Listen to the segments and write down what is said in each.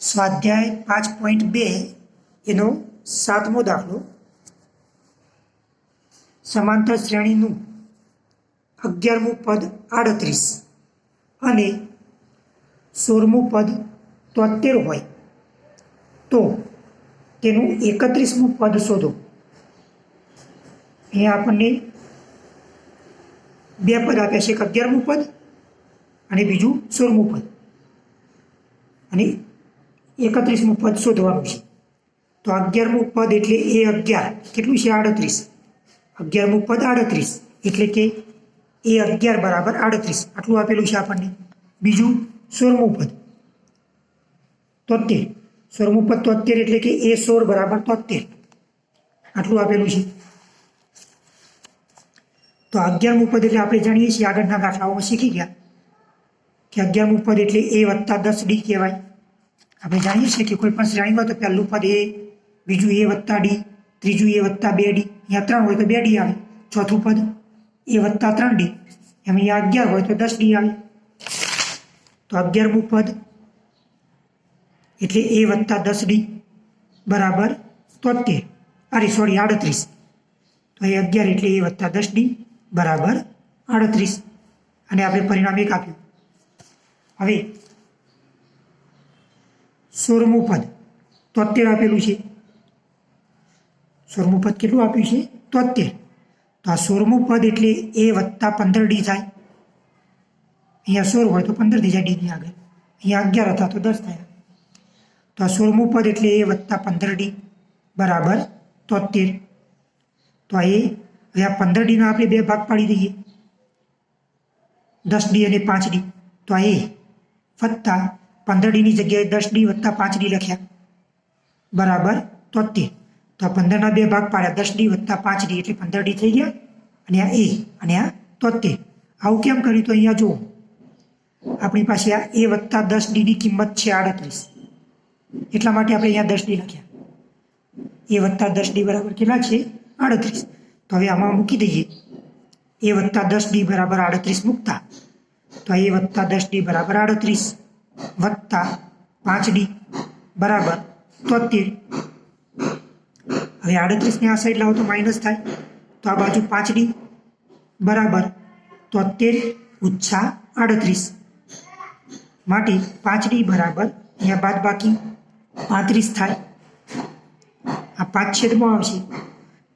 સ્વાધ્યાય પાંચ પોઈન્ટ બે, એનો સાતમો દાખલો. સમાંતર શ્રેણીનું અગિયારમું પદ આડત્રીસ અને સોળમું પદ તોતેર હોય. તો તેનું એકત્રીસમું પદ શોધો. અહીંયા આપણને બે પદ આપ્યા છે, એક અગિયારમું પદ અને બીજું સોળમું પદ. અને એકત્રીસમું પદ શોધવાનું છે. તો અગિયારમું પદ એટલે એ અગિયાર. કેટલું છે? આડત્રીસ. અગિયારમું પદ આડત્રીસ. એટલે કે એ અગિયાર બરાબર આડત્રીસ. આટલું આપેલું છે આપણને. બીજું સોળમું પદ. તોતેર. સોળમું પદ તોતેર એટલે કે એ સોળ બરાબર તોતેર. આટલું આપેલું છે. તો અગિયારમું પદ એટલે આપણે જાણીએ છીએ આગળના દાખલાઓમાં શીખી ગયા. કે અગિયારમું પદ એટલે એ વત્તા દસ ડી કહેવાય. આપણે જાણીએ છીએ કે કોઈ પણ શ્રેણી હોય તો પહેલું પદ એ બીજું એ વત્તા ડી, ત્રીજું એ વત્તા બે ડી, અહીંયા ત્રણ હોય તો બે ડી આવે. ચોથું પદ એ વત્તા ત્રણ ડી. એમ અહીંયા અગિયાર હોય તો દસ ડી આવે. તો અગિયારમું પદ એટલે એ વત્તા દસ ડી બરાબર તોતેર. અરે સોરી આડત્રીસ. તો એ અગિયાર એટલે એ વત્તા દસ ડી બરાબર આડત્રીસ. અને આપણે પરિણામ એક આપ્યું. હવે સોળમું પદ તોતેર આપેલું છે. સોળમું પદ કેટલું આપ્યું છે? તોતેર તો આ સોળમું પદ એટલે એ વત્તા પંદર ડી થાય. અહીંયા સોળ હોય તો પંદર થઈ જાય ડીની આગળ. અહીંયા અગિયાર હતા તો દસ થયા. તો આ સોળમું પદ એટલે એ વત્તા પંદર ડી બરાબર તોતેર તો આ એ હવે આ પંદર ડીના આપણે બે ભાગ પાડી દઈએ. દસ ડી અને પાંચ ડી. તો આ એ વત્તા પંદર ડીની જગ્યાએ દસ ડી વત્તા પાંચ ડી લખ્યા. બરાબર? તોતેર તો. આ પંદરના બે ભાગ પાડ્યા. દસ ડી વત્તા પાંચ ડી એટલે પંદર ડી થઈ ગયા અને આ એ અને આ તોતેર આવું કેમ કર્યું તો અહીંયા જુઓ. આપણી પાસે આ એ વત્તા દસ ડીની કિંમત છે આડત્રીસ. એટલા માટે આપણે અહીંયા દસ ડી લખ્યા. એ વત્તા દસ ડી બરાબર કેટલા છે? આડત્રીસ. તો હવે આમાં મૂકી દઈએ. એ વત્તા દસ ડી બરાબર આડત્રીસ મૂકતા. તો એ વત્તા દસ ડી બરાબર આડત્રીસ. વત્તા પાંચ ડી બરાબર તોતેર. હવે આડત્રીસને આ સાઈડ લાવો તો માઇનસ થાય. તો આ બાજુ પાંચ ડી બરાબર તોતેર ઓછા આડત્રીસ. માટે પાંચ ડી બરાબર અહીંયા બાદ બાકી પાંત્રીસ થાય. આ પાંચ છેદમાં આવશે.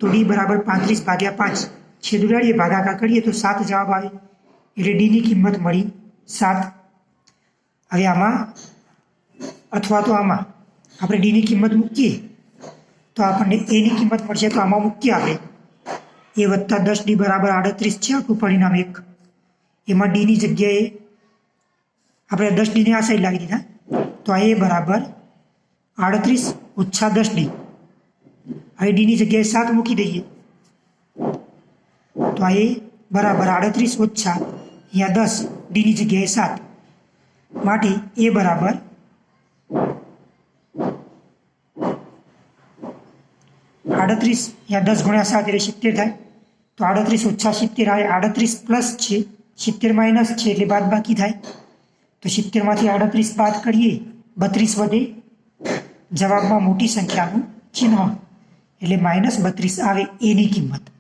તો ડી બરાબર પાંત્રીસ ભાગ્યા પાંચ. છેદ ઉડાડીએ, ભાગાકાર કરીએ તો સાત જવાબ આવે. એટલે ડીની કિંમત મળી સાત. હવે આમાં અથવા તો આમાં આપણે ડીની કિંમત મૂકીએ, તો આપણને એની કિંમત મળશે તો આમાં મૂકીએ આપણે એ વત્તા દસ ડી બરાબર આડત્રીસ છે, આપણું પરિણામ એક. એમાં ડીની જગ્યાએ આપણે દસ ડીને આ સાઈડ લાવી દીધા. તો આ એ બરાબર આડત્રીસ ઓછા દસ ડી હવે ડીની જગ્યાએ સાત મૂકી દઈએ. તો આ એ બરાબર આડત્રીસ ઓછા અહીંયા દસ ડીની જગ્યાએ સાત. માટે એ બરાબર આડત્રીસ યા દસ ગુણ્યા સાત એટલે સિત્તેર થાય. તો આડત્રીસ ઓછા સિત્તેર આવે. આડત્રીસ પ્લસ છે, સિત્તેર માઇનસ છે એટલે બાદ બાકી થાય. તો સિત્તેરમાંથી આડત્રીસ બાદ કરીએ, બત્રીસ વધે. જવાબમાં મોટી સંખ્યાનું ચિહ્ન. એટલે માઇનસ બત્રીસ આવે એની કિંમત.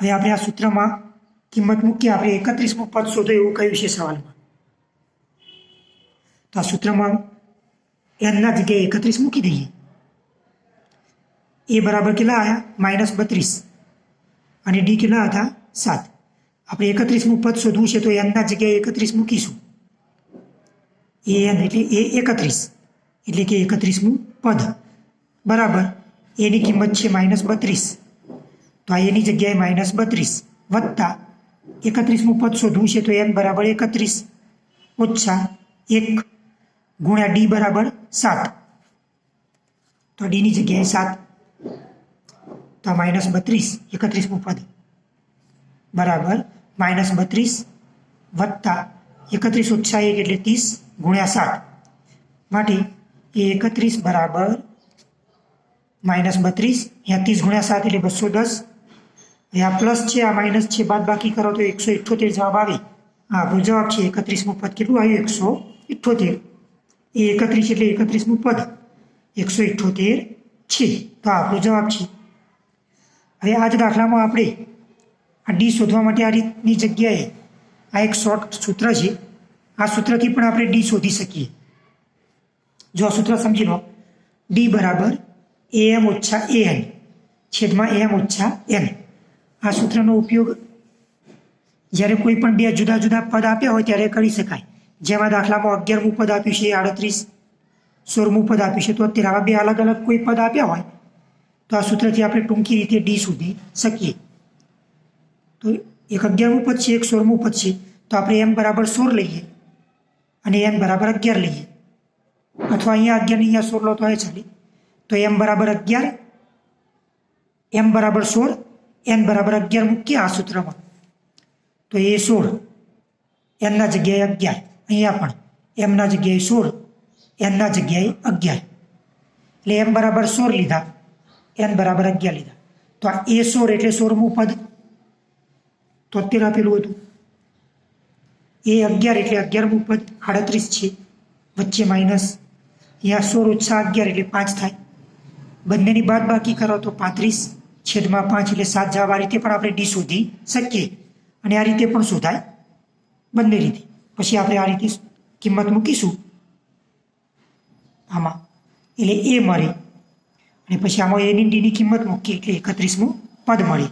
હવે આપણે આ સૂત્રમાં કિંમત મૂકીએ આપણે એકત્રીસમું પદ શોધો એવું કહ્યું છે સવાલમાં તો આ સૂત્રમાં એનના જગ્યાએ એકત્રીસ મૂકી દઈએ એ બરાબર કેટલા આવ્યા માઇનસ બત્રીસ અને ડી કેટલા હતા સાત આપણે એકત્રીસમું પદ શોધવું છે તો એનના જગ્યાએ એકત્રીસ મૂકીશું એ એન એટલે એ એકત્રીસ એટલે કે એકત્રીસમું પદ બરાબર એની કિંમત છે માઇનસ બત્રીસ તો આ એની જગ્યાએ માઇનસ બત્રીસ વત્તા એકત્રીસમું પદ શોધવું છે તો એન બરાબર એકત્રીસ. ઓછા એક ગુણ્યા ડી બરાબર સાત. તો ડીની જગ્યાએ સાત. તો માઇનસ બત્રીસ એકત્રીસમું પદ. બરાબર, માઇનસ બત્રીસ વત્તા એકત્રીસ ઓછા એક એટલે ત્રીસ ગુણ્યા સાત. માટે એ એકત્રીસ બરાબર માઇનસ બત્રીસ, અહીંયા ત્રીસ ગુણ્યા સાત એટલે બસો દસ. હવે આ પ્લસ છે, આ માઇનસ છે, બાદ બાકી કરો તો એકસો ઇઠ્ઠોતેર જવાબ આવે. આપણો જવાબ છે, એકત્રીસમું પદ કેટલું આવ્યું? એકસો ઇઠ્ઠોતેર એ એકત્રીસ એટલે એકત્રીસમું પદ. એકસો ઇઠ્ઠોતેર છે. તો આપણો જવાબ છે. હવે આ જ દાખલામાં આપણે આ ડી શોધવા માટે આ રીતની જગ્યાએ આ એક શોર્ટ સૂત્ર છે. આ સૂત્રથી પણ આપણે ડી શોધી શકીએ. જો આ સૂત્ર સમજી લો. ડી બરાબર એ એમ ઓછા એ એન છેદમાં એમ ઓછા એન. આ સૂત્રનો ઉપયોગ જ્યારે કોઈ પણ બે જુદા જુદા પદ આપ્યા હોય ત્યારે કરી શકાય. જેમાં દાખલામાં અગિયારમું પદ આપ્યું છે, આડત્રીસ સોળમું પદ આપ્યું છે, તો અત્યારે આવા બે અલગ અલગ કોઈ પદ આપ્યા હોય, તો આ સૂત્રથી આપણે ટૂંકી રીતે ડી શોધી શકીએ. તો એક અગિયારમું પદ છે, એક સોળમું પદ છે, તો આપણે એમ બરાબર સોળ લઈએ અને એમ બરાબર અગિયાર લઈએ. અથવા અહીંયા અગિયાર અહીંયા સોળ લો તો એ ચાલે. તો એમ બરાબર અગિયાર એમ બરાબર સોળ એન બરાબર અગિયાર મૂકીએ આ સૂત્રમાં તો એ સોળ એનના જગ્યાએ અગિયાર અહીંયા પણ એમના જગ્યાએ સોળ એનના જગ્યાએ અગિયાર એટલે એમ બરાબર સોળ લીધા એન બરાબર અગિયાર લીધા તો આ એ સોળ એટલે સોળમું પદ તોતેર આપેલું હતું એ અગિયાર એટલે અગિયારમું પદ આડત્રીસ છે વચ્ચે માઇનસ અહીંયા સોળ ઓછા અગિયાર એટલે પાંચ થાય બંનેની બાદ બાકી કરો તો પાંત્રીસ છેદમાં પાંચ એટલે સાત જવાબ આ રીતે પણ આપણે ડી શોધી શકીએ. અને આ રીતે પણ શોધાય બંને રીતે. પછી આપણે આ રીતે કિંમત મૂકીશું. આમાં. એટલે એ મળે. અને પછી આમાં એની ડીની કિંમત મૂકીએ. એટલે એકત્રીસમું પદ મળે.